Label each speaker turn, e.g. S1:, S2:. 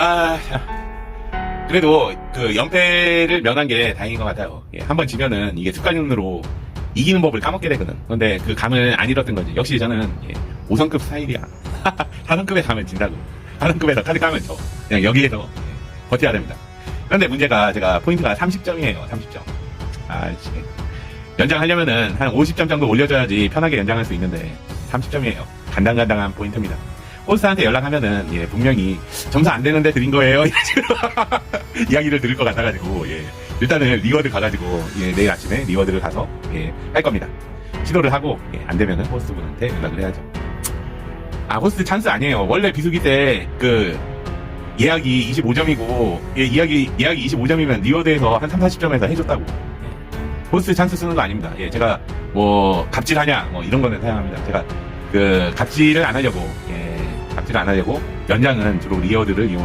S1: 아, 참. 그래도 그 연패를 면한 게 다행인 것 같아요. 예, 한번 지면은 이게 습관으로 이기는 법을 까먹게 되거든. 그런데 그 감을 안 잃었던 거지. 역시 저는 예, 5성급 스타일이야. 4성급에 가면 진다고. 4성급에서 카드 까면 져. 그냥 여기에서 예, 버텨야 됩니다. 그런데 문제가 제가 포인트가 30점이에요. 30점. 아, 씨. 연장하려면은 한 50점 정도 올려줘야지 편하게 연장할 수 있는데 30점이에요. 간당간당한 포인트입니다. 호스트한테 연락하면은 예, 분명히 점수 안 되는데 드린 거예요. 이야기를 들을 것 같아가지고 예, 일단은 리워드 가가지고 예, 내일 아침에 리워드를 가서 예, 할 겁니다. 시도를 하고 예, 안 되면은 호스트분한테 연락을 해야죠. 아 호스트 찬스 아니에요. 원래 비수기 때 그 예약이 25점이고 예, 예약이 예약이 25점이면 리워드에서 한 3, 40점에서 해줬다고. 호스트 찬스 쓰는 거 아닙니다. 예, 제가 뭐 갑질하냐 뭐 이런 거는 사용합니다. 제가 그 갑질을 안 하려고 예, 갑질을 안 하려고 연장은 주로 리워드를 이용.